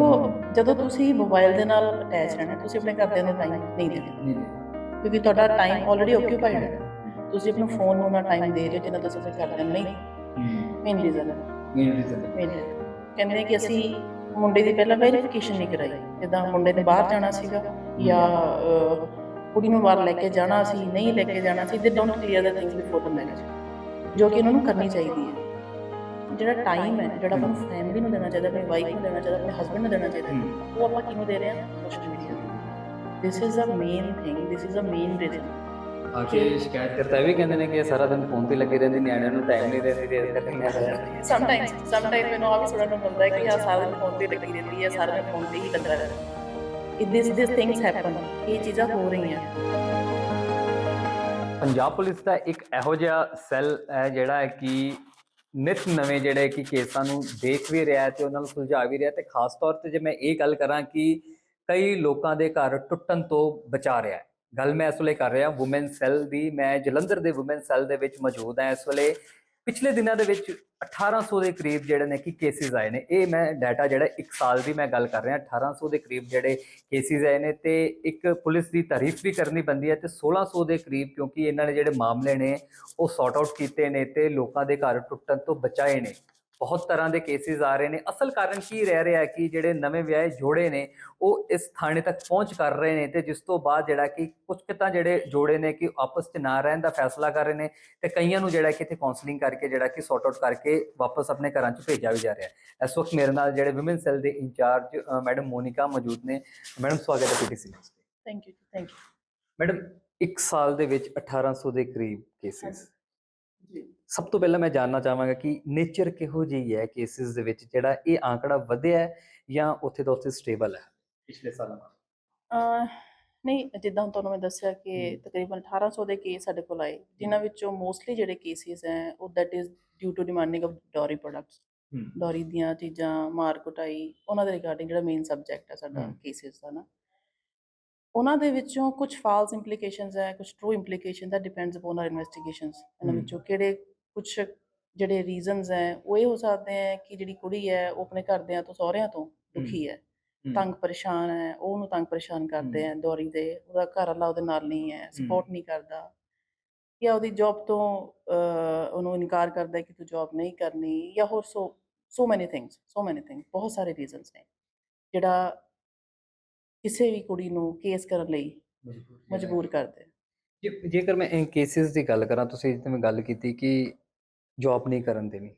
ਦੇਖੋ ਜਦੋਂ ਤੁਸੀਂ ਮੋਬਾਈਲ ਦੇ ਨਾਲ ਅਟੈਚ ਰਹਿਣਾ ਤੁਸੀਂ ਆਪਣੇ ਘਰਦਿਆਂ ਨੂੰ ਟਾਈਮ ਨਹੀਂ ਦੇਣਾ। ਕਿਉਂਕਿ ਤੁਹਾਡਾ ਟਾਈਮ ਆਲਰੇਡੀ ਓਕਿਊਪਾਈਡ ਹੈ। ਤੁਸੀਂ ਆਪਣੇ ਫੋਨ ਨੂੰ ਨਾ ਟਾਈਮ ਦੇ ਰਹੇ ਜਿੰਨਾ ਤੁਸੀਂ ਆਪਣੇ ਘਰਦਿਆਂ ਨੂੰ ਨਹੀਂ। ਮੇਨ ਰੀਜ਼ਨ ਹੈ। ਮੇਨ ਰੀਜ਼ਨ ਮੇਨ ਕਹਿੰਦੇ ਕਿ ਅਸੀਂ ਮੁੰਡੇ ਦੀ ਪਹਿਲਾਂ ਵੈਰੀਫਿਕੇਸ਼ਨ ਨਹੀਂ ਕਰਾਈ। ਜਿੱਦਾਂ ਮੁੰਡੇ ਨੇ ਬਾਹਰ ਜਾਣਾ ਸੀਗਾ ਜਾਂ ਕੁੜੀ ਨੂੰ ਬਾਹਰ ਲੈ ਕੇ ਜਾਣਾ ਸੀ ਨਹੀਂ ਲੈ ਕੇ ਜਾਣਾ ਸੀ ਦੇ don't clear the things before the marriage ਜੋ ਕਿ ਉਹਨਾਂ ਨੂੰ ਕਰਨੀ ਚਾਹੀਦੀ ਹੈ। ਜਿਹੜਾ ਟਾਈਮ ਹੈ ਜਿਹੜਾ ਆਪਾਂ ਨੂੰ ਫੈਮਿਲੀ ਨੂੰ ਦੇਣਾ ਚਾਹੀਦਾ ਆਪਣੀ ਵਾਈਫ ਨੂੰ ਦੇਣਾ ਚਾਹੀਦਾ ਆਪਣੇ ਹਸਬੰਡ ਨੂੰ ਦੇਣਾ ਚਾਹੀਦਾ ਉਹ ਆਪਾਂ ਕਿਹਨੂੰ ਦੇ ਰਹੇ ਹਾਂ? Social media this is a main thing this is a main reason ਕੇ ਸ਼ਿਕਾਇਤ ਕਰਤਾ ਵੀ ਕਹਿੰਦੇ ਨੇ ਕਿ ਸਾਰਾ ਦਿਨ ਫੋਨ ਤੇ ਲੱਗੇ ਰਹਿੰਦੇ ਨਿਆਣਿਆਂ ਨੂੰ ਟਾਈਮ ਨਹੀਂ ਦਿੰਦੇ ਤੇ ਇਸ ਕਰਕੇ ਨਿਆਣਿਆਂ ਸਮਟਾਈਮਸ ਸਮਟਾਈਮ ਮੈਨੂੰ ਆ ਵੀ ਸੁਣਨ ਨੂੰ ਮਿਲਦਾ ਹੈ ਕਿ ਆ ਸਾਰਾ ਦਿਨ ਫੋਨ ਤੇ ਲੱਗੀ ਰਹਿੰਦੀ ਹੈ ਸਾਰਾ ਦਿਨ ਫੋਨ ਤੇ ਹੀ ਲੱਗਾ ਰਹਿੰਦਾ it this this things happen ਇਹ ਚੀਜ਼ਾਂ ਹੋ ਰਹੀਆਂ। ਪੰਜਾਬ ਪੁਲਿਸ ਦਾ ਇੱਕ ਇਹੋ ਜਿਹਾ ਸੈੱਲ ਹੈ ਜਿਹੜਾ ਹੈ ਕਿ ਨਿਤ ਨਵੇਂ ਜਿਹੜੇ ਕਿ ਕੇਸਾਂ ਨੂੰ ਦੇਖ ਵੀ ਰਿਹਾ ਹੈ ਤੇ ਉਹਨਾਂ ਨੂੰ ਸੁਲਝਾ ਵੀ ਰਿਹਾ ਤੇ ਖਾਸ ਤੌਰ ਤੇ ਜੇ ਮੈਂ ਇਹ ਗੱਲ ਕਰਾਂ ਕਿ ਕਈ ਲੋਕਾਂ ਦੇ ਘਰ ਟੁੱਟਣ ਤੋਂ ਬਚਾ ਰਿਹਾ ਹੈ। ਗੱਲ ਮੈਂ ਇਸ ਵੇਲੇ ਕਰ ਰਿਹਾ ਔਮਨ ਸੈੱਲ ਦੀ, ਮੈਂ ਜਲੰਧਰ ਦੇ ਔਮਨ ਸੈੱਲ ਦੇ ਵਿੱਚ ਮੌਜੂਦ ਹਾਂ ਇਸ ਵੇਲੇ। ਪਿਛਲੇ ਦਿਨਾਂ ਦੇ ਵਿੱਚ 1800 ਦੇ ਕਰੀਬ ਜਿਹੜੇ ਨੇ ਕਿ ਕੇਸਿਸ ਆਏ ਨੇ। ਇਹ ਮੈਂ ਡਾਟਾ ਜਿਹੜਾ 1 ਸਾਲ ਦੀ ਮੈਂ ਗੱਲ ਕਰ ਰਿਹਾ 1800 ਦੇ ਕਰੀਬ ਜਿਹੜੇ ਕੇਸਿਸ ਆਏ ਨੇ ਤੇ ਇੱਕ ਪੁਲਿਸ ਦੀ ਤਾਰੀਫ ਵੀ ਕਰਨੀ ਪੈਂਦੀ ਹੈ ਤੇ 1600 ਦੇ ਕਰੀਬ ਕਿਉਂਕਿ ਇਹਨਾਂ ਨੇ ਜਿਹੜੇ ਮਾਮਲੇ ਨੇ ਉਹ ਸੌਰਟ ਆਊਟ ਕੀਤੇ ਨੇ ਤੇ ਲੋਕਾਂ ਦੇ ਘਰ ਟੁੱਟਣ ਤੋਂ ਬਚਾਏ ਨੇ। ਬਹੁਤ ਤਰ੍ਹਾਂ ਦੇ ਕੇਸਿਸ ਆ ਰਹੇ ਨੇ। ਅਸਲ ਕਾਰਨ ਕੀ ਰਹਿ ਰਿਹਾ ਹੈ ਕਿ ਜਿਹੜੇ ਨਵੇਂ ਵਿਆਹੇ ਜੋੜੇ ਨੇ ਉਹ ਇਸ ਥਾਣੇ ਤੱਕ ਪਹੁੰਚ ਕਰ ਰਹੇ ਨੇ ਤੇ ਜਿਸ ਤੋਂ ਬਾਅਦ ਜਿਹੜਾ ਕਿ ਕੁਝ ਕਿਤਾ ਜਿਹੜੇ ਜੋੜੇ ਨੇ ਕਿ ਆਪਸ 'ਚ ਨਾ ਰਹਿਣ ਦਾ ਫੈਸਲਾ ਕਰ ਰਹੇ ਨੇ ਤੇ ਕਈਆਂ ਨੂੰ ਜਿਹੜਾ ਕਿ ਇੱਥੇ ਕਾਉਂਸਲਿੰਗ ਕਰਕੇ ਜਿਹੜਾ ਕਿ ਸੌਰਟ ਆਊਟ ਕਰਕੇ ਵਾਪਸ ਆਪਣੇ ਘਰਾਂ 'ਚ ਭੇਜਿਆ ਵੀ ਜਾ ਰਿਹਾ ਹੈ। ਇਸ ਵਕਤ ਮੇਰੇ ਨਾਲ ਜਿਹੜੇ ਵਿਮਨ ਸੈੱਲ ਦੇ ਇੰਚਾਰਜ ਮੈਡਮ ਮੋਨਿਕਾ ਮੌਜੂਦ ਨੇ। ਮੈਡਮ ਸਵਾਗਤ ਹੈ PTC thank you thank you madam ਇੱਕ ਸਾਲ ਦੇ ਵਿੱਚ 1800 ਦੇ ਕਰੀਬ ਕੇਸਿਸ ਸਭ ਤੋਂ ਪਹਿਲਾਂ ਮੈਂ ਜਾਨਣਾ ਚਾਹਾਂਗਾ ਕਿ ਨੇਚਰ ਕਿਹੋ ਜਿਹੀ ਹੈ ਕੇਸਿਸ ਦੇ ਵਿੱਚ ਜਿਹੜਾ ਇਹ ਆંકੜਾ ਵਧਿਆ ਹੈ ਜਾਂ ਉੱਥੇ ਦਾ ਉੱਥੇ ਸਟੇਬਲ ਹੈ ਪਿਛਲੇ ਸਾਲਾਂ ਨਾਲੋਂ ਨਹੀਂ ਜਿੱਦਾਂ ਤੁਹਾਨੂੰ ਮੈਂ ਦੱਸਿਆ ਕਿ। ਤਕਰੀਬਨ 1800 ਦੇ ਕੇਸ ਸਾਡੇ ਕੋਲ ਆਏ ਜਿਨ੍ਹਾਂ ਵਿੱਚੋਂ ਮੋਸਟਲੀ ਜਿਹੜੇ ਕੇਸਿਸ ਹੈ ਉਹ that is due to demanding of dori products ਡੋਰੀ ਦੀਆਂ ਚੀਜ਼ਾਂ ਮਾਰ ਕੁਟਾਈ ਉਹਨਾਂ ਦੇ ਰਿਗਾਰਡਿੰਗ ਜਿਹੜਾ ਮੇਨ ਸਬਜੈਕਟ ਹੈ ਸਾਡਾ। ਕੇਸਿਸ ਦਾ ਨਾ ਉਹਨਾਂ ਦੇ ਵਿੱਚੋਂ ਕੁਝ ਫਾਲਸ ਇੰਪਲੀਕੇਸ਼ਨਸ ਹੈ ਕੁਝ ਟਰੂ ਇੰਪਲੀਕੇਸ਼ਨ ਦਾ ਡਿਪੈਂਡਸ ਅਪਨ ਆਰ ਇਨਵੈਸਟੀਗੇਸ਼ਨਸ ਇਹਨਾਂ। ਵਿੱਚੋਂ ਕਿਹੜੇ ਕੁਝ ਜਿਹੜੇ ਰੀਜ਼ਨਸ ਹੈ ਉਹ ਇਹ ਹੋ ਸਕਦੇ ਹੈ ਕਿ ਜਿਹੜੀ ਕੁੜੀ ਹੈ ਉਹ ਆਪਣੇ ਘਰਦਿਆਂ ਤੋਂ ਸਹੁਰਿਆਂ ਤੋਂ ਦੁਖੀ ਹੈ। ਤੰਗ ਪਰੇਸ਼ਾਨ ਹੈ ਉਹ ਉਹਨੂੰ ਤੰਗ ਪਰੇਸ਼ਾਨ ਕਰਦੇ। ਆ ਦੌਰੀ ਦੇ ਉਹਦਾ ਘਰ ਵਾਲਾ ਉਹਦੇ ਨਾਲ ਨਹੀਂ ਹੈ। ਸਪੋਰਟ ਨਹੀਂ ਕਰਦਾ ਜਾਂ ਉਹਦੀ ਜੌਬ ਤੋਂ ਉਹਨੂੰ ਇਨਕਾਰ ਕਰਦਾ ਹੈ ਕਿ ਤੂੰ ਜੌਬ ਨਹੀਂ ਕਰਨੀ ਜਾਂ ਹੋਰ so so many things so many things ਬਹੁਤ ਸਾਰੇ ਰੀਜ਼ਨਸ ਨੇ। ਜਿਹੜਾ ਕਿਸੇ ਵੀ ਕੁੜੀ ਨੂੰ ਕੇਸ ਕਰਨ ਲਈ ਮਜਬੂਰ ਕਰਦੇ ਜੇਕਰ ਮੈਂ ਇਹ ਕੇਸਿਸ ਦੀ ਗੱਲ ਕਰਾਂ ਤੁਸੀਂ ਜਿਵੇਂ ਗੱਲ ਕੀਤੀ ਕਿ ਜੌਬ ਨਹੀਂ ਕਰਨ ਦੇਣੀ।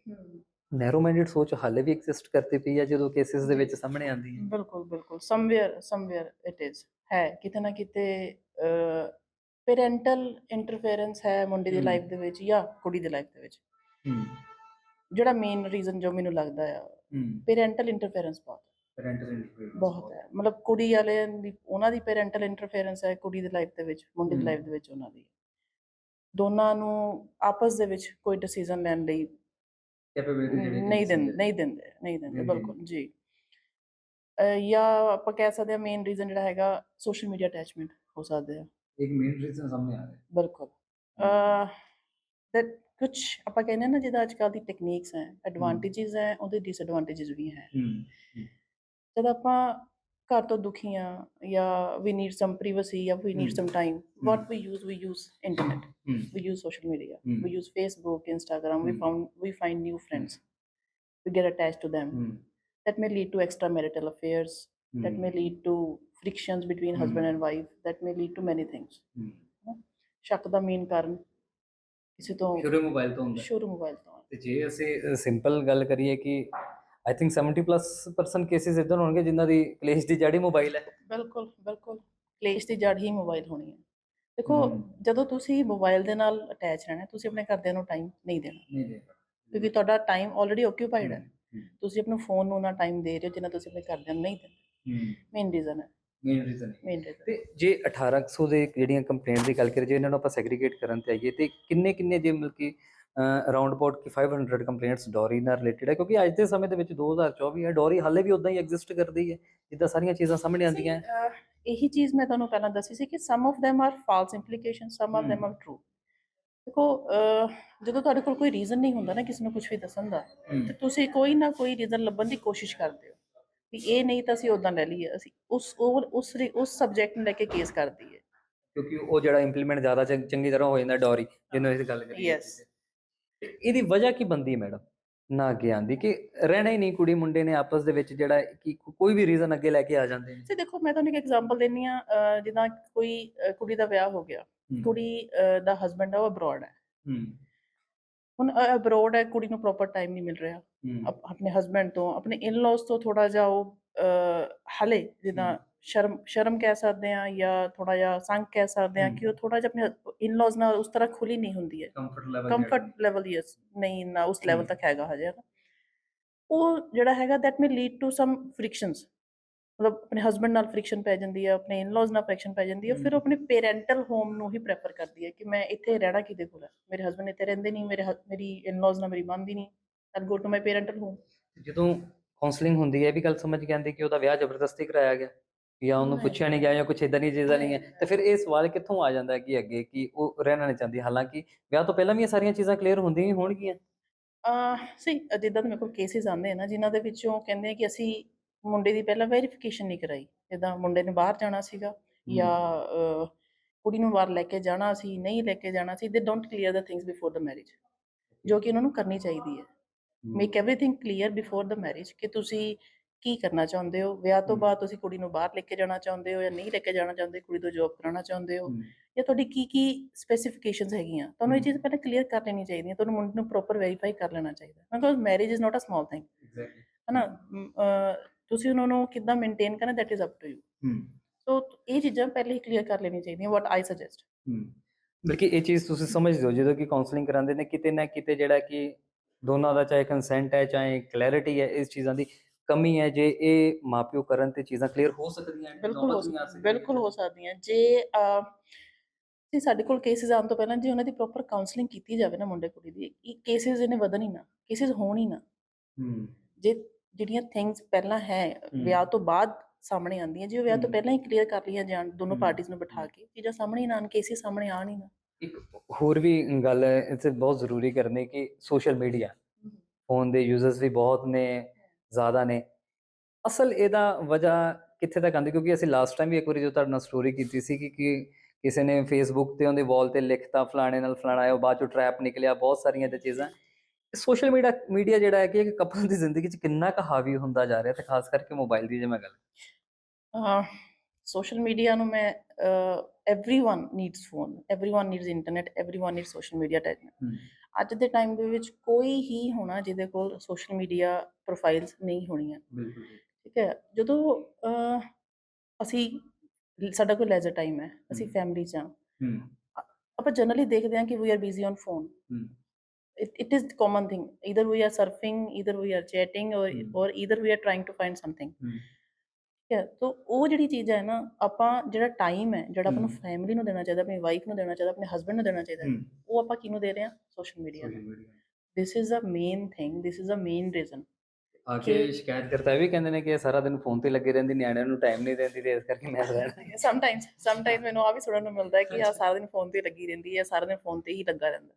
ਨੈਰੋ ਮਾਈਂਡਡ ਸੋਚ ਹਾਲੇ ਵੀ ਐਗਜ਼ਿਸਟ ਕਰਦੀ ਪਈ ਹੈ ਜਦੋਂ ਕੇਸਿਸ ਦੇ ਵਿੱਚ ਸਾਹਮਣੇ ਆਉਂਦੀ ਹੈ ਬਿਲਕੁਲ ਬਿਲਕੁਲ। ਸਮਵੇਅਰ ਸਮਵੇਅਰ ਇਟ ਇਜ਼ ਹੈ ਕਿਤੇ ਨਾ ਕਿਤੇ ਪੈਰੈਂਟਲ ਇੰਟਰਫੇਰੈਂਸ ਹੈ ਮੁੰਡੇ ਦੀ। ਲਾਈਫ ਦੇ ਵਿੱਚ ਜਾਂ ਕੁੜੀ ਦੀ ਲਾਈਫ ਦੇ ਵਿੱਚ। ਜਿਹੜਾ ਮੇਨ ਰੀਜ਼ਨ ਜੋ ਮੈਨੂੰ ਲੱਗਦਾ ਆ ਪੈਰੈਂਟਲ ਇੰਟਰਫੇਰੈਂਸ ਬਹੁਤ ਪੈਰੈਂਟਲ ਇੰਟਰਫੇਰੈਂਸ ਬਹੁਤ ਹੈ। ਮਤਲਬ ਕੁੜੀ ਵਾਲਿਆਂ ਦੀ ਉਹਨਾਂ ਦੀ ਪੈਰੈਂਟਲ ਇੰਟਰਫੇਰੈਂਸ ਹੈ ਕੁੜੀ ਦੀ ਲਾਈਫ ਦੇ ਵਿੱਚ ਮੁੰਡੇ ਦੀ। ਲਾਈਫ ਦੇ ਵਿੱਚ ਉਹਨਾਂ ਦੀ। ਦੋਨਾਂ ਨੂੰ ਆਪਸ ਦੇ ਵਿੱਚ ਕੋਈ ਡਿਸੀਜਨ ਲੈਣ ਲਈ ਕੈਪੇਬਿਲਿਟੀ ਨਹੀਂ ਦਿੰਦੇ ਨਹੀਂ ਦਿੰਦੇ ਨਹੀਂ ਦਿੰਦੇ ਬਿਲਕੁਲ ਜੀ। ਜਾਂ ਆਪਾਂ ਕਹਿ ਸਕਦੇ ਆ ਮੇਨ ਰੀਜ਼ਨ ਜਿਹੜਾ ਹੈਗਾ ਸੋਸ਼ਲ ਮੀਡੀਆ ਅਟੈਚਮੈਂਟ ਹੋ ਸਕਦਾ ਹੈ ਇੱਕ ਮੇਨ ਰੀਜ਼ਨ ਸਾਹਮਣੇ ਆ ਰਿਹਾ। ਬਿਲਕੁਲ। ਦੈਟ ਕੁਝ ਆਪਾਂ ਕਹਿੰਦੇ ਨਾ ਜਿਹਦਾ ਅੱਜ ਕੱਲ ਦੀ ਟੈਕਨੀਕਸ ਹੈ ਐਡਵਾਂਟੇजेस ਹੈ ਉਹਦੇ ਡਿਸਐਡਵਾਂਟੇजेस ਵੀ ਹੈ। ਜਦ ਆਪਾਂ ਘਰ ਤੋਂ ਦੁਖੀ ਹਾਂ ਜਾਂ ਵੀ ਨੀਡ ਸਮ ਪ੍ਰਾਈਵੇਸੀ ਜਾਂ we need hmm. Some time what we use we use internet ਹੂੰ we use social media Hmm. we use facebook instagram we Hmm. found we find new friends we get attached to them ਹੂੰ that may lead to extramarital affairs that may lead to frictions between Hmm. husband and wife that may lead to many things ਹੂੰ ਸ਼ੱਕ ਦਾ main ਕਾਰਨ ਕਿਸੇ ਤੋਂ ਸ਼ੁਰੂ mobile ਤੋਂ ਹੁੰਦਾ ਹੈ। ਸ਼ੁਰੂ ਮੋਬਾਈਲ ਤੋਂ ਤੇ ਜੇ ਅਸੀਂ ਸਿੰਪਲ ਗੱਲ ਕਰੀਏ ਕਿ ਆਈ ਥਿੰਕ 70% ਕੇਸਿਸ ਇਦਾਂ ਹੋਣਗੇ ਜਿਨ੍ਹਾਂ ਦੀ ਕਲੇਸ਼ ਦੀ ਜੜੀ ਮੋਬਾਈਲ ਹੈ। ਬਿਲਕੁਲ ਬਿਲਕੁਲ। ਕਲੇਸ਼ ਦੀ ਜੜ ਹੀ ਮੋਬਾਈਲ ਹੋਣੀ ਹੈ। ਦੇਖੋ। ਜਦੋਂ ਤੁਸੀਂ ਮੋਬਾਈਲ ਦੇ ਨਾਲ ਅਟੈਚ ਰਹਿਣਾ ਤੁਸੀਂ ਆਪਣੇ ਘਰਦਿਆਂ ਨੂੰ ਟਾਈਮ ਨਹੀਂ ਦੇਣਾ। ਨਹੀਂ ਦੇ ਕਿਉਂਕਿ ਤੁਹਾਡਾ ਟਾਈਮ ਆਲਰੇਡੀ ਓਕਿਊਪਾਈਡ ਹੈ। ਤੁਸੀਂ ਆਪਣੇ ਫੋਨ ਨੂੰ ਨਾ ਟਾਈਮ ਦੇ ਰਹੇ ਹੋ ਜਿੰਨਾ ਤੁਸੀਂ ਆਪਣੇ ਘਰਦਿਆਂ ਨੂੰ ਨਹੀਂ ਦਿੰਦੇ। ਮੇਨ ਰੀਜ਼ਨ ਹੈ। ਮੇਨ ਰੀਜ਼ਨ ਮੇਨ ਰੀਜ਼ਨ ਤੇ ਜੇ 1800 ਦੇ ਜਿਹੜੀਆਂ ਕੰਪਲੇਂਟ ਦੀ ਗੱਲ ਕਰੀਏ ਜੇ ਇਹਨਾਂ ਨੂੰ ਆਪਾਂ ਸੈਗਰੀਗੇਟ ਕਰਨ ਤੇ ਆਈਏ ਤੇ ਕਿੰਨੇ ਕਿੰਨੇ ਜੇ ਮਤਲਬ ਕਿ ਅਰਾਊਂਡ ਅਬਾਊਟ ਕਿ 500 ਕੰਪਲੇਂਟਸ ਡੋਰੀ ਨਾਲ ਰਿਲੇਟਡ ਹੈ ਕਿਉਂਕਿ ਅੱਜ ਦੇ ਸਮੇਂ ਦੇ ਵਿੱਚ 2024 ਹੈ ਡੋਰੀ ਹਾਲੇ ਵੀ ਉਦਾਂ ਹੀ ਐਗਜ਼ਿਸਟ ਕਰਦੀ ਹੈ ਜਿੱਦਾਂ ਸਾਰੀਆਂ ਚੀਜ਼ਾਂ ਸਾਹਮਣੇ ਆਉਂਦੀਆਂ ਹੈ। ਇਹੀ ਚੀਜ਼ ਮੈਂ ਤੁਹਾਨੂੰ ਪਹਿਲਾਂ ਦੱਸੀ ਸੀ ਕਿ some of them are false implication some of them। Are true ਦੇਖੋ ਜਦੋਂ ਤੁਹਾਡੇ ਕੋਲ ਕੋਈ ਰੀਜ਼ਨ ਨਹੀਂ ਹੁੰਦਾ ਨਾ ਕਿਸੇ ਨੂੰ ਕੁਝ ਵੀ ਦੱਸਣ ਦਾ ਤੇ ਤੁਸੀਂ ਕੋਈ ਨਾ ਕੋਈ ਰੀਜ਼ਨ ਲੱਭਣ ਦੀ ਕੋਸ਼ਿਸ਼ ਕਰਦੇ ਹੋ ਵੀ ਇਹ ਨਹੀਂ ਤਾਂ ਅਸੀਂ ਉਦਾਂ ਲੈ ਲਈਏ ਅਸੀਂ ਉਸ ਉਸ ਉਸ ਸਬਜੈਕਟ ਨੂੰ ਲੈ ਕੇ ਕੇਸ ਕਰ ਦਈਏ ਕਿਉਂਕਿ ਉਹ ਜਿਹੜਾ ਇੰਪਲੀਮੈਂਟ ਜ਼ਿਆਦਾ ਚੰਗੀ ਤਰ੍ਹਾਂ ਹੋ ਜਾਂਦਾ ਡੌਰੀ ਜਿਹਨੂੰ ਅਸੀਂ ਗੱਲ ਕਰੀਏ Yes. ਇਹਦੀ ਵਜ੍ਹਾ ਕੀ ਬੰਦੀ ਮੈਡਮ? ਨਾ ਅੱਗੇ ਆਂਦੀ ਕਿ ਰਹਿਣਾ ਹੀ ਨਹੀਂ ਕੁੜੀ ਮੁੰਡੇ ਨੇ ਆਪਸ ਦੇ ਵਿੱਚ ਜਿਹੜਾ ਕਿ ਕੋਈ ਵੀ ਰੀਜ਼ਨ ਅੱਗੇ ਲੈ ਕੇ ਆ ਜਾਂਦੇ ਨੇ। ਤੇ ਦੇਖੋ ਮੈਂ ਤੁਹਾਨੂੰ ਇੱਕ ਐਗਜ਼ਾਮਪਲ ਦਿੰਨੀ ਆ ਜਿੱਦਾਂ ਕੋਈ ਕੁੜੀ ਦਾ ਵਿਆਹ ਹੋ ਗਿਆ। ਕੁੜੀ ਦਾ ਹਸਬੰਡ ਹੈ ਉਹ ਅਬਰੋਡ ਹੈ। ਹੁਣ ਅਬਰੋਡ ਹੈ ਕੁੜੀ ਨੂੰ ਪ੍ਰੋਪਰ ਟਾਈਮ ਨਹੀਂ ਮਿਲ ਰਿਹਾ। ਆਪਣੇ ਹਸਬੰਡ ਤੋਂ ਆਪਣੇ ਇਨ-ਲॉज ਤੋਂ ਥੋੜਾ ਜਿਹਾ ਉਹ ਹਲੇ ਜਿੱਦਾਂ। ਸ਼ਰਮ ਸ਼ਰਮ ਕਹਿ ਸਕਦੇ ਆ ਜਾਂ ਥੋੜਾ ਜਿਹਾ ਸੰਗ ਕਹਿ ਸਕਦੇ ਆ ਕਿ ਉਹ ਥੋੜਾ ਜਿਹਾ ਆਪਣੇ ਇਨ-ਲॉज ਨਾਲ ਉਸ ਤਰ੍ਹਾਂ ਖੁੱਲੀ ਨਹੀਂ ਹੁੰਦੀ ਹੈ। Comfort level comfort level yes ਨਹੀਂ ਨਾ ਉਸ ਲੈਵਲ ਤੱਕ ਹੈਗਾ ਹਜੇ ਉਹ ਜਿਹੜਾ ਹੈਗਾ that may lead to some frictions ਮਤਲਬ ਆਪਣੇ ਹਸਬੰਡ ਨਾਲ ਫ੍ਰਿਕਸ਼ਨ ਪੈ ਜਾਂਦੀ ਹੈ ਆਪਣੇ ਇਨ-ਲॉज ਨਾਲ ਫ੍ਰਿਕਸ਼ਨ ਪੈ ਜਾਂਦੀ ਹੈ ਫਿਰ ਉਹ ਆਪਣੇ ਪੇਰੈਂਟਲ ਹੋਮ ਨੂੰ ਹੀ ਪ੍ਰੈਫਰ ਕਰਦੀ ਹੈ ਕਿ ਮੈਂ ਇੱਥੇ ਰਹਿਣਾ ਕਿਤੇ ਕੋਲ ਹੈ? ਮੇਰੇ ਹਸਬੰਡ ਇੱਥੇ ਰਹਿੰਦੇ ਨਹੀਂ ਮੇਰੇ ਮੇਰੀ ਇਨ-ਲॉज ਨਾਲ ਮੇਰੀ ਮੰਨਦੀ ਨਹੀਂ। I go to my parental home ਜਦੋਂ ਕਾਉਂਸਲਿੰਗ ਹੁੰਦੀ ਹੈ ਇਹ ਵੀ ਗੱਲ ਸਮਝ ਕੇ ਆਉਂਦੀ ਕਿ ਉਹਦਾ ਵਿਆਹ ਜ਼ਬਰਦਸਤੀ ਕਰਾਇਆ ਗਿਆ। ਜਾਂ ਉਹਨੂੰ। ਪੁੱਛਿਆ ਨਹੀਂ ਗਿਆ ਜਾਂ ਕੁਝ ਇਦਾਂ ਦੀ ਚੀਜ਼ਾਂ ਨਹੀਂ ਹੈ ਤੇ ਫਿਰ ਇਹ ਸਵਾਲ ਕਿੱਥੋਂ ਆ ਜਾਂਦਾ ਹੈ ਕਿ ਅੱਗੇ ਕਿ ਉਹ ਰਹਿਣਾ ਨਹੀਂ ਚਾਹੁੰਦੀ। ਹਾਲਾਂਕਿ ਵਿਆਹ ਤੋਂ ਪਹਿਲਾਂ ਵੀ ਇਹ ਸਾਰੀਆਂ ਚੀਜ਼ਾਂ ਕਲੀਅਰ ਹੁੰਦੀਆਂ ਹੀ ਹੋਣਗੀਆਂ। ਅਹ ਸੀ ਜਿੱਦਾਂ ਮੇਰੇ ਕੋਲ ਕੇਸਿਸ ਆਉਂਦੇ ਆ ਨਾ ਜਿਨ੍ਹਾਂ ਦੇ ਵਿੱਚੋਂ ਕਹਿੰਦੇ ਆ ਕਿ ਅਸੀਂ ਮੁੰਡੇ ਦੀ ਪਹਿਲਾਂ ਵੈਰੀਫਿਕੇਸ਼ਨ ਨਹੀਂ ਕਰਾਈ। ਜਿੱਦਾਂ ਮੁੰਡੇ ਨੇ ਬਾਹਰ ਜਾਣਾ ਸੀਗਾ ਜਾਂ ਕੁੜੀ ਨੂੰ ਬਾਹਰ ਲੈ ਕੇ ਜਾਣਾ ਸੀ ਨਹੀਂ ਲੈ ਕੇ ਜਾਣਾ ਸੀ they don't clear the things before the marriage ਜੋ ਕਿ ਉਹਨਾਂ ਨੂੰ ਕਰਨੀ ਚਾਹੀਦੀ ਹੈ। Make everything clear before the marriage ਕਿ ਤੁਸੀਂ ਕੀ ਕਰਨਾ ਚਾਹੁੰਦੇ ਹੋ? ਵਿਆਹ ਤੋਂ। ਬਾਅਦ ਤੁਸੀਂ ਕੁੜੀ ਨੂੰ ਬਾਹਰ ਲੈ ਕੇ ਜਾਣਾ ਚਾਹੁੰਦੇ ਹੋ ਜਾਂ ਨਹੀਂ ਲੈ ਕੇ ਜਾਣਾ ਚਾਹੁੰਦੇ? ਕੁੜੀ ਤੋਂ ਜੌਬ ਕਰਾਉਣਾ ਚਾਹੁੰਦੇ ਹੋ? ਜਾਂ ਤੁਹਾਡੀ ਕੀ ਕੀ ਸਪੈਸੀਫਿਕੇਸ਼ਨਸ ਹੈਗੀਆਂ? ਤੁਹਾਨੂੰ ਇਹ। ਚੀਜ਼ ਪਹਿਲਾਂ ਕਲੀਅਰ ਕਰ ਲੈਣੀ ਚਾਹੀਦੀਆਂ ਤੁਹਾਨੂੰ ਮੁੰਡੇ ਨੂੰ ਪ੍ਰੋਪਰ ਵੈਰੀਫਾਈ ਕਰ ਲੈਣਾ ਚਾਹੀਦਾ because marriage is not a small thing. ਹਨਾ? ਤੁਸੀਂ ਉਹਨਾਂ ਨੂੰ ਕਿੱਦਾਂ ਮੇਨਟੇਨ ਕਰਨਾ that is up to you so ਇਹ ਚੀਜ਼ਾਂ ਪਹਿਲੇ ਹੀ ਕਲੀਅਰ ਕਰ ਲੈਣੀ ਚਾਹੀਦੀਆਂ ਵਾਟ ਆਈ ਸੁਜੈਸਟ। ਬਲਕਿ ਇਹ ਚੀਜ਼ ਤੁਸੀਂ ਸਮਝਦੇ ਹੋ ਜਦੋਂ ਕਿ ਕਾਉਂਸਲਿੰਗ ਕਰਾਉਂਦੇ ਨੇ ਕਿਤੇ ਨਾ ਕਿਤੇ ਜਿਹੜਾ ਕਿ ਦੋਨਾਂ ਦਾ ਚਾਹੇ ਕੰਸੈਂਟ ਹੈ ਚਾਹੇ ਕਲੈਰਿਟੀ ਹੈ ਇਸ ਚੀਜ਼ਾਂ ਦੀ ਕਮੀ ਹੈ ਜੇ ਇਹ ਮਾਪਿਓ ਕਰਨ ਤੇ ਚੀਜ਼ਾਂ ਕਲੀਅਰ ਹੋ ਸਕਦੀਆਂ ਬਿਲਕੁਲ ਹੋ। ਬਿਲਕੁਲ ਹੋ ਸਕਦੀਆਂ ਜੇ ਜੇ ਸਾਡੇ ਕੋਲ ਕੇਸਿਸ ਆਉਣ ਤੋਂ ਪਹਿਲਾਂ ਜੇ ਉਹਨਾਂ ਦੀ ਪ੍ਰੋਪਰ ਕਾਉਂਸਲਿੰਗ ਕੀਤੀ ਜਾਵੇ ਨਾ ਮੁੰਡੇ ਕੁੜੀ ਦੀ ਇਹ ਕੇਸਿਸ ਇਹਨੇ ਵਧਣ ਹੀ ਨਾ ਕੇਸਿਸ ਹੋਣ ਹੀ ਨਾ ਹਮ, ਜੇ ਜਿਹੜੀਆਂ ਥਿੰਗਸ ਪਹਿਲਾਂ ਹੈ। ਵਿਆਹ ਤੋਂ ਬਾਅਦ ਸਾਹਮਣੇ ਆਉਂਦੀਆਂ ਜੇ ਉਹ ਵਿਆਹ ਤੋਂ। ਪਹਿਲਾਂ ਹੀ ਕਲੀਅਰ ਕਰ ਲਈਆਂ ਜਾਣ ਦੋਨੋਂ। ਪਾਰਟੀਆਂ ਨੂੰ ਬਿਠਾ ਕੇ ਚੀਜ਼ਾਂ ਸਾਹਮਣੇ ਹੀ ਨਾ ਕੇਸਿਸ ਸਾਹਮਣੇ ਆਉਣ ਹੀ ਨਾ ਇੱਕ ਹੋਰ ਵੀ ਗੱਲ ਹੈ ਇੱਥੇ ਬਹੁਤ ਜ਼ਰੂਰੀ ਕਰਨੀ ਕਿ ਸੋਸ਼ਲ ਮੀਡੀਆ ਫੋਨ ਦੇ ਯੂਜ਼ਰਸ ਵੀ ਬਹੁਤ ਨੇ ਜ਼ਿਆਦਾ ਨੇ। ਅਸਲ ਇਹਦਾ ਵਜ੍ਹਾ ਕਿੱਥੇ ਤੱਕ ਆਂਦੀ ਕਿਉਂਕਿ ਅਸੀਂ ਲਾਸਟ ਟਾਈਮ ਵੀ ਇੱਕ ਵਾਰੀ ਜੋ ਤੁਹਾਡੇ ਨਾਲ ਸਟੋਰੀ ਕੀਤੀ ਸੀ ਕਿ ਕਿਸੇ ਨੇ ਫੇਸਬੁੱਕ ਤੇ ਉਹਦੇ ਵਾਲ ਤੇ ਲਿਖਤਾ ਫਲਾਣੇ ਨਾਲ ਫਲਾਣਾ ਆਇਆ ਬਾਅਦ ਚੋਂ ਟਰੈਪ ਨਿਕਲਿਆ ਬਹੁਤ ਸਾਰੀਆਂ ਤੇ ਚੀਜ਼ਾਂ। ਸੋਸ਼ਲ ਮੀਡੀਆ ਮੀਡੀਆ ਜਿਹੜਾ ਹੈ ਕਿ ਇੱਕ ਕਪਲ ਦੀ ਜ਼ਿੰਦਗੀ 'ਚ ਕਿੰਨਾ ਕੁ ਹਾਵੀ ਹੁੰਦਾ ਜਾ ਰਿਹਾ ਤੇ ਖਾਸ ਕਰਕੇ ਮੋਬਾਈਲ ਦੀ ਜੇ ਮੈਂ ਗੱਲ ਸੋਸ਼ਲ ਮੀਡੀਆ ਨੂੰ ਮੈਂ everyone needs phone everyone needs internet everyone needs social media ਅੱਜ ਦੇ ਟਾਈਮ ਦੇ ਵਿੱਚ ਕੋਈ ਹੀ ਹੋਣਾ ਜਿਹਦੇ ਕੋਲ ਸੋਸ਼ਲ ਮੀਡੀਆ ਪ੍ਰੋਫਾਈਲਸ ਨਹੀਂ ਹੋਣੀਆਂ ਬਿਲਕੁਲ ਠੀਕ ਹੈ ਜਦੋਂ ਅਸੀਂ ਸਾਡਾ ਕੋਈ ਲੈਜ਼ਰ ਟਾਈਮ ਹੈ ਅਸੀਂ। ਫੈਮਿਲੀ 'ਚ ਹਾਂ ਆਪਾਂ ਜਨਰਲੀ ਦੇਖਦੇ ਹਾਂ ਕਿ we are busy on phone ਹੂੰ it, it is the common thing either we are surfing either we are chatting or Hmm. or either we are trying to find something ਹੂੰ ਠੀਕ ਹੈ। ਤਾਂ ਉਹ ਜਿਹੜੀ ਚੀਜ਼ ਹੈ ਨਾ ਆਪਾਂ ਜਿਹੜਾ ਟਾਈਮ ਹੈ ਜਿਹੜਾ ਆਪਾਂ ਨੂੰ Hmm. ਫੈਮਿਲੀ ਨੂੰ ਦੇਣਾ ਚਾਹੀਦਾ ਆਪਣੀ ਵਾਈਫ ਨੂੰ ਦੇਣਾ ਚਾਹੀਦਾ ਆਪਣੇ ਹਸਬੰਡ ਨੂੰ ਦੇਣਾ ਚਾਹੀਦਾ ਉਹ ਆਪਾਂ ਕਿਹਨੂੰ ਦੇ ਰਹੇ ਹਾਂ? ਸੋਸ਼ਲ ਮੀਡੀਆ ਨੂੰ। this is the main thing this is the main reason ਆ ਕੇ ਸ਼ਿਕਾਇਤ ਕਰਤਾ ਵੀ ਕਹਿੰਦੇ ਨੇ ਕਿ ਸਾਰਾ ਦਿਨ ਫੋਨ ਤੇ ਲੱਗੇ ਰਹਿੰਦੀ ਨਿਆਣਿਆਂ ਨੂੰ ਟਾਈਮ ਨਹੀਂ ਦਿੰਦੀ ਤੇ ਇਸ ਕਰਕੇ ਮੈਂ ਰਹਿਣਾ sometimes sometimes ਮੈਨੂੰ ਆ ਵੀ ਸੁਣਨ ਨੂੰ ਮਿਲਦਾ ਹੈ ਕਿ ਆ। ਸਾਰਾ ਦਿਨ ਫੋਨ ਤੇ ਲੱਗੀ ਰਹਿੰਦੀ ਹੈ ਸਾਰਾ ਦਿਨ ਫੋਨ ਤੇ ਹੀ ਲੱਗਾ ਰਹਿੰਦਾ।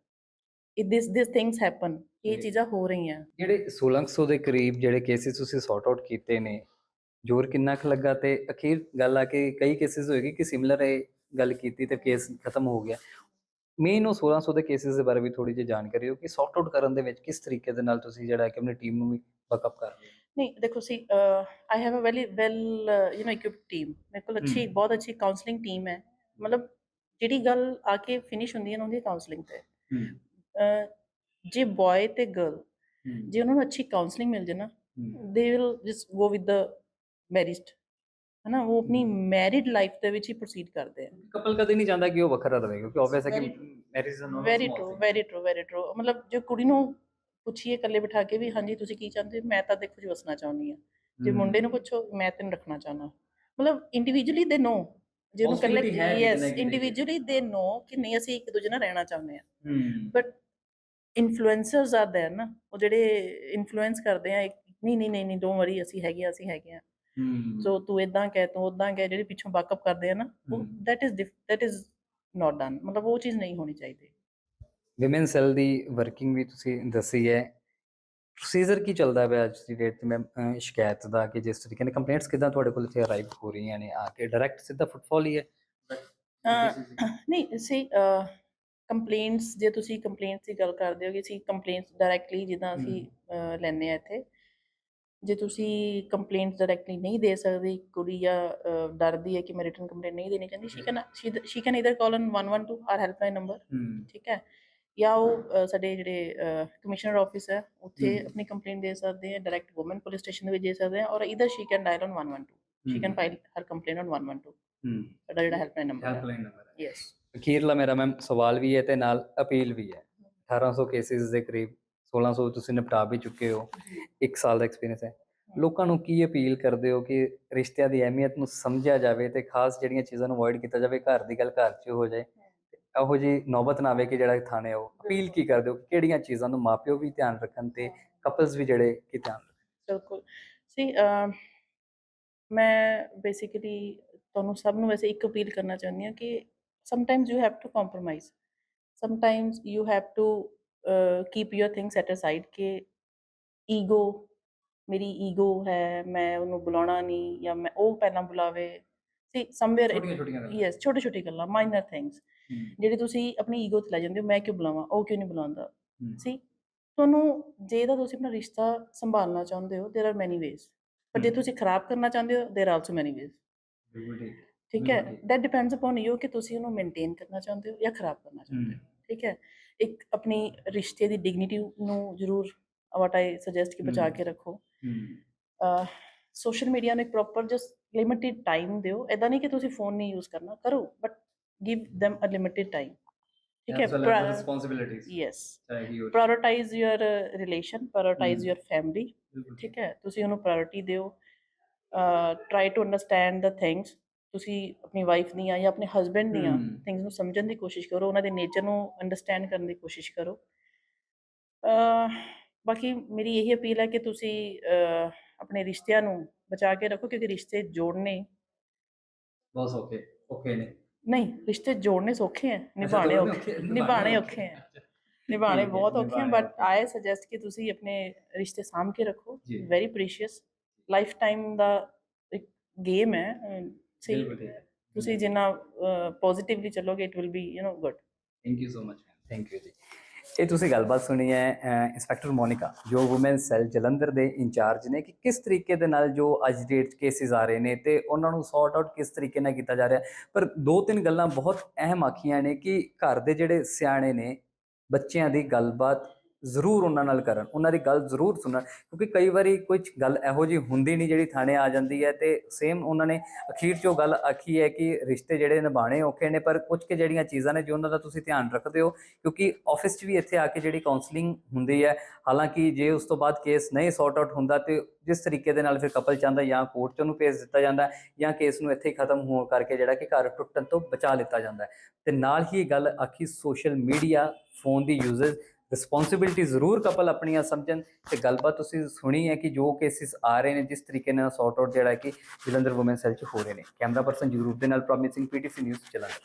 It this this things happen ਇਹ। ਚੀਜ਼ਾਂ ਹੋ ਰਹੀਆਂ। ਜਿਹੜੇ 1600 ਦੇ ਕਰੀਬ ਜਿਹੜੇ ਕੇਸਿਸ ਤੁਸੀਂ ਸੌਰਟ ਆਊਟ ਕੀਤੇ ਨੇ ਜ਼ੋਰ ਕਿੰਨਾ ਕੁ ਲੱਗਾ ਤੇ ਅਖੀਰ ਗੱਲ ਆ ਕਿ ਕਈ ਕੇਸਿਸ ਹੋਏਗੀ ਕਿ ਸਿਮਿਲਰ ਇਹ ਗੱਲ ਕੀਤੀ ਤੇ ਕੇਸ ਖਤਮ ਹੋ ਗਿਆ। ਮੇਨ ਉਹ 1600 ਦੇ ਕੇਸਿਸ ਦੇ ਬਾਰੇ ਵੀ ਥੋੜੀ ਜਿਹੀ ਜਾਣਕਾਰੀ ਹੋ ਕਿ ਸੌਟ ਆਊਟ ਕਰਨ ਦੇ ਵਿੱਚ ਕਿਸ ਤਰੀਕੇ ਦੇ ਨਾਲ ਤੁਸੀਂ ਜਿਹੜਾ ਕਿ ਆਪਣੀ ਟੀਮ ਨੂੰ ਵੀ ਬੈਕਅਪ ਕਰ ਰਹੇ ਹੋ? ਨਹੀਂ ਦੇਖੋ see I have a very well you know equipped team ਮੇਰੇ ਕੋਲ ਅੱਛੀ ਬਹੁਤ ਅੱਛੀ ਕਾਉਂਸਲਿੰਗ ਟੀਮ ਹੈ। ਮਤਲਬ ਜਿਹੜੀ ਗੱਲ ਆ ਕੇ ਫਿਨਿਸ਼ ਹੁੰਦੀ ਹੈ ਨਾ ਉਹਦੀ ਕਾਉਂਸਲਿੰਗ ਤੇ। ਜੇ ਬॉय ਤੇ ਗਰਲ ਜੇ ਉਹਨਾਂ ਨੂੰ ਅੱਛੀ ਕਾਉਂਸਲਿੰਗ ਮਿਲ ਜੇ ਨਾ they will just go with the married ਹਨਾ ਉਹ ਆਪਣੀ ਮੈਰਿਡ ਲਾਈਫ ਦੇ ਵਿੱਚ ਹੀ ਪ੍ਰੋਸੀਡ ਕਰਦੇ ਆ। ਕਪਲ ਕਦੇ ਨਹੀਂ ਜਾਂਦਾ ਕਿ ਉਹ ਵੱਖਰਾ ਰਵੇ ਕਿਉਂਕਿ ਆਬਵੀਅਸ ਹੈ ਕਿ marriage no very true very true very true ਮਤਲਬ ਜੇ ਕੁੜੀ ਨੂੰ ਪੁੱਛੀਏ ਇਕੱਲੇ ਬਿਠਾ ਕੇ ਵੀ ਹਾਂਜੀ ਤੁਸੀਂ ਕੀ ਚਾਹੁੰਦੇ? ਮੈਂ ਤਾਂ ਦੇਖੋ ਜੀ ਵਸਣਾ ਚਾਹੁੰਦੀ ਆ ਜੇ ਮੁੰਡੇ ਨੂੰ ਪੁੱਛੋ ਮੈਂ ਤੈਨੂੰ ਰੱਖਣਾ ਚਾਹਨਾ ਮਤਲਬ ਇੰਡੀਵਿਜੂਅਲੀ ਦੇ ਨੋ ਜਿਹਨੂੰ ਇਕੱਲੇ ਯੈਸ ਇੰਡੀਵਿਜੂਅਲੀ ਦੇ ਨੋ ਕਿ ਨਹੀਂ ਅਸੀਂ ਇੱਕ ਦੂਜੇ ਨਾਲ ਰਹਿਣਾ ਚਾਹੁੰਦੇ ਆ ਬਟ ਇਨਫਲੂਐਂਸਰਸ ਆ ਦੇਰ ਨਾ। ਉਹ ਜਿਹੜੇ ਇਨਫਲੂਐਂਸ ਕਰਦੇ ਆ ਨਹੀਂ ਨਹੀਂ ਨਹੀਂ ਨਹੀਂ ਡੋਨਟ ਵਰੀ ਅਸੀਂ ਹੈਗੇ ਆ ਅਸੀਂ ਹੈਗੇ ਆ ਸੋ ਤੂੰ ਇਦਾਂ ਕਹਿ ਤੂੰ ਉਦਾਂ ਕਹਿ ਜਿਹੜੇ ਪਿੱਛੋਂ ਬੈਕਅਪ ਕਰਦੇ ਆ ਨਾ ਉਹ। That is that is not done ਮਤਲਬ ਉਹ ਚੀਜ਼ ਨਹੀਂ ਹੋਣੀ ਚਾਹੀਦੀ। ਵਿਮਨ ਸੈਲ ਦੀ ਵਰਕਿੰਗ ਵੀ ਤੁਸੀਂ ਦੱਸੀ ਹੈ। ਪ੍ਰੋਸੀਜਰ ਕੀ ਚੱਲਦਾ ਪਿਆ ਅੱਜ ਦੀ ਡੇਟ ਤੇ? ਮੈਂ ਸ਼ਿਕਾਇਤ ਦਾ ਕਿ ਜਿਸ ਤਰੀਕੇ ਨਾਲ ਕੰਪਲੇਂਟਸ ਕਿਦਾਂ ਤੁਹਾਡੇ ਕੋਲ ਇੱਥੇ ਅਰਾਈਵ ਹੋ ਰਹੀਆਂ ਨੇ ਆ ਕੇ ਡਾਇਰੈਕਟ ਸਿੱਧਾ ਫੁੱਟਫਾਲ ਹੀ ਹੈ। ਨਹੀਂ ਸੀ ਕੰਪਲੇਂਟਸ ਜੇ ਤੁਸੀਂ ਕੰਪਲੇਂਟਸ ਦੀ ਗੱਲ ਕਰਦੇ ਹੋ ਕਿ ਅਸੀਂ ਕੰਪਲੇਂਟਸ ਡਾਇਰੈਕਟਲੀ ਜਿੱਦਾਂ ਅਸੀਂ ਲੈਂਦੇ ਆ ਇੱਥੇ ਜੇ ਤੁਸੀਂ ਕੰਪਲੇਂਟਸ ਡਾਇਰੈਕਟਲੀ ਨਹੀਂ ਦੇ ਸਕਦੇ ਕੁੜੀ ਜਾਂ ਡਰਦੀ ਹੈ ਕਿ ਮੈਂ ਰਿਟਨ ਕੰਪਲੇਂਟ ਨਹੀਂ ਦੇਣੀ ਚਾਹੁੰਦੀ she can she can either call on 112 or helpline number ਠੀਕ ਹੈ? ਜਾਂ ਉਹ ਸਾਡੇ ਜਿਹੜੇ ਕਮਿਸ਼ਨਰ ਆਫਿਸ ਹੈ ਉੱਥੇ ਹਮ। ਆਪਣੀ ਕੰਪਲੇਂਟ ਦੇ ਸਕਦੇ ਹੈ ਡਾਇਰੈਕਟ ਔਮਨ ਪੁਲਿਸ ਸਟੇਸ਼ਨ ਦੇ ਵਿੱਚ ਦੇ ਸਕਦੇ ਹੈ ਔਰ ਇਧਰ she can dial on 112 she can file her complaint on 112 ਸਾਡਾ ਜਿਹੜਾ ਹੈਲਪਲਾਈਨ ਨੰਬਰ ਹੈ। ਹੈਲਪਲਾਈਨ ਨੰਬਰ ਯੈਸ ਅਖੀਰਲਾ ਮੇਰਾ ਮੈਮ ਸਵਾਲ ਵੀ ਹੈ ਤੇ ਨਾਲ ਅਪੀਲ ਵੀ ਹੈ। 1800 ਕੇਸਿਸ ਦੇ ਕਰੀਬ 1600 ਤੁਸੀਂ ਨਿਪਟਾ ਵੀ ਚੁੱਕੇ ਹੋ 1 ਸਾਲ ਦਾ ਐਕਸਪੀਰੀਅੰਸ ਹੈ। ਲੋਕਾਂ ਨੂੰ ਕੀ ਅਪੀਲ ਕਰਦੇ ਹੋ ਕਿ ਰਿਸ਼ਤਿਆਂ ਦੀ ਅਹਿਮੀਅਤ ਨੂੰ ਸਮਝਿਆ ਜਾਵੇ ਤੇ ਖਾਸ ਜਿਹੜੀਆਂ ਚੀਜ਼ਾਂ ਨੂੰ ਅਵੋਇਡ ਕੀਤਾ ਜਾਵੇ ਘਰ ਦੀ ਗੱਲ ਘਰ 'ਚ ਹੋ ਜਾਏ। ਇਹੋ ਜੀ ਨੌਬਤ ਨਾ ਆਵੇ ਕਿ ਜਿਹੜਾ ਥਾਣੇ ਆਓ। ਅਪੀਲ ਕੀ ਕਰਦੇ ਹੋ? ਕਿਹੜੀਆਂ ਚੀਜ਼ਾਂ ਨੂੰ ਮਾਪਿਓ ਵੀ ਧਿਆਨ ਰੱਖਣ ਤੇ ਕਪਲਸ ਵੀ ਜਿਹੜੇ ਕਿ ਧਿਆਨ ਬਿਲਕੁਲ। ਸੀ ਮੈਂ ਬੇਸਿਕਲੀ ਤੁਹਾਨੂੰ ਸਭ ਨੂੰ ਵੈਸੇ ਇੱਕ ਅਪੀਲ ਕਰਨਾ ਚਾਹੁੰਦੀ ਹਾਂ ਕਿ sometimes you have to compromise sometimes you have to Keep your things at a side ਕਿ ਈਗੋ ਮੇਰੀ ਈਗੋ ਹੈ ਮੈਂ ਉਹਨੂੰ ਬੁਲਾਉਣਾ ਨਹੀਂ ਜਾਂ ਮੈਂ ਉਹ ਪਹਿਲਾਂ ਬੁਲਾਵੇ ਸੀ ਸਮਵੇਅਰ ਛੋਟੀਆਂ ਯੈਸ ਛੋਟੇ ਛੋਟੀ ਗੱਲਾਂ ਮਾਈਨਰ ਥਿੰਗਸ ਜਿਹੜੀ ਤੁਸੀਂ ਆਪਣੀ ਈਗੋ ਤੇ ਲੈ ਜਾਂਦੇ ਹੋ ਮੈਂ ਕਿਉਂ ਬੁਲਾਵਾਂ ਉਹ ਕਿਉਂ ਨਹੀਂ ਬੁਲਾਉਂਦਾ ਸੀ ਤੁਹਾਨੂੰ ਜੇ ਤਾਂ ਤੁਸੀਂ ਆਪਣਾ ਰਿਸ਼ਤਾ ਸੰਭਾਲਣਾ ਚਾਹੁੰਦੇ ਹੋ देयर आर ਮੈਨੀ ਵੇਜ਼ ਪਰ ਜੇ ਹਮ। ਤੁਸੀਂ ਖਰਾਬ ਕਰਨਾ ਚਾਹੁੰਦੇ ਹੋ there are also many ways ਬਿਲਕੁਲ ਠੀਕ ਠੀਕ ਹੈ ਬਿਲਕੁਲ ਠੀਕ। ਦੈਟ ਡਿਪੈਂਡਸ ਅਪਨ ਯੂ ਕਿ ਤੁਸੀਂ ਉਹਨੂੰ ਮੇਨਟੇਨ ਕਰਨਾ ਚਾਹੁੰਦੇ ਹੋ ਜਾਂ ਖਰਾਬ ਕਰਨਾ ਚਾਹੁੰਦੇ ਹੋ ਠੀਕ ਹੈ ਇੱਕ ਆਪਣੀ ਰਿਸ਼ਤੇ ਦੀ ਡਿਗਨਿਟੀ ਨੂੰ ਜ਼ਰੂਰ ਵਾਟ ਆਈ ਸੁਜੈਸਟ ਕਿ ਬਚਾ। ਕੇ ਰੱਖੋ। ਸੋਸ਼ਲ ਮੀਡੀਆ ਨੂੰ ਇੱਕ ਪ੍ਰੋਪਰ ਜਸਟ ਲਿਮਿਟਿਡ ਟਾਈਮ ਦਿਓ। ਐਦਾਂ ਨਹੀਂ ਕਿ ਤੁਸੀਂ ਫੋਨ ਨਹੀਂ ਯੂਜ਼ ਕਰਨਾ ਕਰੋ but give them a limited time ਠੀਕ ਹੈ? Responsibilities yes relation prioritize Hmm. your family ਬਿਲਕੁਲ। ਠੀਕ ਹੈ? ਤੁਸੀਂ ਉਹਨੂੰ ਪ੍ਰਾਇੋਰਟੀ ਦਿਓ। Try to understand the things ਤੁਸੀਂ ਆਪਣੀ ਵਾਈਫ ਦੀਆਂ ਜਾਂ ਆਪਣੇ ਹਸਬੰਡ ਦੀਆਂ. ਥਿੰਗਸ ਨੂੰ ਸਮਝਣ ਦੀ ਕੋਸ਼ਿਸ਼ ਕਰੋ ਉਹਨਾਂ ਦੇ ਨੇਚਰ ਨੂੰ ਅੰਡਰਸਟੈਂਡ ਕਰਨ ਦੀ ਕੋਸ਼ਿਸ਼ ਕਰੋ। ਬਾਕੀ ਮੇਰੀ ਇਹੀ ਅਪੀਲ ਹੈ ਕਿ ਤੁਸੀਂ ਆਪਣੇ ਰਿਸ਼ਤਿਆਂ ਨੂੰ ਬਚਾ ਕੇ ਰੱਖੋ ਕਿਉਂਕਿ ਰਿਸ਼ਤੇ ਜੋੜਨੇ ਬਸ ਓਕੇ ਓਕੇ ਨੇ। ਨਹੀਂ ਰਿਸ਼ਤੇ ਜੋੜਨੇ ਸੌਖੇ ਹੈ ਨਿਭਾਣੇ ਔਖੇ ਨਿਭਾਣੇ ਔਖੇ। ਹੈ। ਨਿਭਾਣੇ ਹੈ, ਬਹੁਤ ਔਖੇ ਨਿਭਾਉਣੇ ਬਟ ਔਖੇ। ਆਈ ਸੁਜੈਸਟ ਕਿ ਤੁਸੀਂ ਆਪਣੇ ਰਿਸ਼ਤੇ ਸਾਂਭ ਕੇ ਰੱਖੋ। ਵੈਰੀ ਪ੍ਰੀਸ਼ੀਅਸ ਲਾਈਫ ਟਾਈਮ ਦਾ ਇੱਕ ਗੇਮ ਹੈ ਸਹੀ ਤੁਸੀਂ ਜਿੰਨਾ ਪੋਜ਼ਿਟਿਵਲੀ ਚੱਲੋਗੇ it will be you know good thank you so much thank you ਜੀ। ਇਹ ਤੁਸੀਂ ਗੱਲਬਾਤ ਸੁਣੀ ਹੈ ਇੰਸਪੈਕਟਰ ਮੋਨਿਕਾ ਜੋ ਔਮਨ ਸੈੱਲ ਜਲੰਧਰ ਦੇ ਇੰਚਾਰਜ ਨੇ ਕਿ ਕਿਸ ਤਰੀਕੇ ਦੇ ਨਾਲ ਜੋ ਅੱਜ ਡੇਟ ਕੇਸਿਸ ਆ ਰਹੇ ਨੇ ਤੇ ਉਹਨਾਂ ਨੂੰ ਸੌਰਟ ਆਊਟ ਕਿਸ ਤਰੀਕੇ ਨਾਲ ਕੀਤਾ ਜਾ ਰਿਹਾ। ਪਰ ਦੋ ਤਿੰਨ ਗੱਲਾਂ ਬਹੁਤ ਅਹਿਮ ਆਖੀਆਂ ਨੇ ਕਿ ਘਰ ਦੇ ਜਿਹੜੇ ਸਿਆਣੇ ਨੇ ਬੱਚਿਆਂ ਦੀ ਗੱਲਬਾਤ ਜ਼ਰੂਰ ਉਹਨਾਂ ਨਾਲ ਕਰਨ, ਉਹਨਾਂ ਦੀ ਗੱਲ ਜ਼ਰੂਰ ਸੁਣਨ, ਕਿਉਂਕਿ ਕਈ ਵਾਰੀ ਕੁਝ ਗੱਲ ਇਹੋ ਜੀ ਹੁੰਦੀ ਨਹੀਂ ਜਿਹੜੀ ਥਾਣੇ ਆ ਜਾਂਦੀ ਹੈ ਤੇ ਸੇਮ ਉਹਨਾਂ ਨੇ ਅਖੀਰ 'ਚ ਉਹ ਗੱਲ ਆਖੀ ਹੈ ਕਿ ਰਿਸ਼ਤੇ ਜਿਹੜੇ ਨਿਭਾਣੇ ਔਖੇ ਨੇ, ਪਰ ਕੁਝ ਕਿ ਜਿਹੜੀਆਂ ਚੀਜ਼ਾਂ ਨੇ ਜੋ ਉਹਨਾਂ ਦਾ ਤੁਸੀਂ ਧਿਆਨ ਰੱਖਦੇ ਹੋ, ਕਿਉਂਕਿ ਆਫਿਸ 'ਚ ਵੀ ਇੱਥੇ ਆ ਕੇ ਜਿਹੜੀ ਕਾਉਂਸਲਿੰਗ ਹੁੰਦੀ ਹੈ, ਹਾਲਾਂਕਿ ਜੇ ਉਸ ਤੋਂ ਬਾਅਦ ਕੇਸ ਨਹੀਂ ਸੌਰਟ ਆਊਟ ਹੁੰਦਾ ਤੇ ਜਿਸ ਤਰੀਕੇ ਦੇ ਨਾਲ ਫਿਰ ਕਪਲ ਚਾਹੁੰਦਾ ਜਾਂ ਕੋਰਟ 'ਚ ਉਹਨੂੰ ਭੇਜ ਦਿੱਤਾ ਜਾਂਦਾ ਜਾਂ ਕੇਸ ਨੂੰ ਇੱਥੇ ਹੀ ਖਤਮ ਹੋਣ ਕਰਕੇ ਜਿਹੜਾ ਕਿ ਘਰ ਟੁੱਟਣ ਤੋਂ ਬਚਾ ਲਿੱਤਾ ਜਾਂਦਾ ਹੈ। ਤੇ ਨਾਲ ਹੀ ਇਹ ਗੱਲ ਆਖੀ ਸੋਸ਼ਲ ਮੀਡੀਆ ਫੋਨ ਦੀ ਯੂਜ਼ਰ ਰਿਸਪੌਂਸਿਬਿਲਟੀ ਜ਼ਰੂਰ ਕਪਲ ਆਪਣੀਆਂ ਸਮਝਣ ਤੇ ਗੱਲਬਾਤ ਤੁਸੀਂ ਸੁਣੀ ਹੈ ਕਿ ਜੋ ਕੇਸਿਸ ਆ ਰਹੇ ਨੇ, ਜਿਸ ਤਰੀਕੇ ਨਾਲ ਸੌਰਟ ਆਊਟ ਜਿਹੜਾ ਕਿ ਜਲੰਧਰ ਔਮਨ ਸੈੱਲ 'ਚ ਹੋ ਰਹੇ ਨੇ। ਕੈਮਰਾ ਪਰਸਨ ਜਗਰੂਪ ਦੇ ਨਾਲ ਪ੍ਰੋਮਿਸਿੰਗ ਪੀਟੀਸੀ ਨਿਊਜ਼ ਜਲੰਧਰ।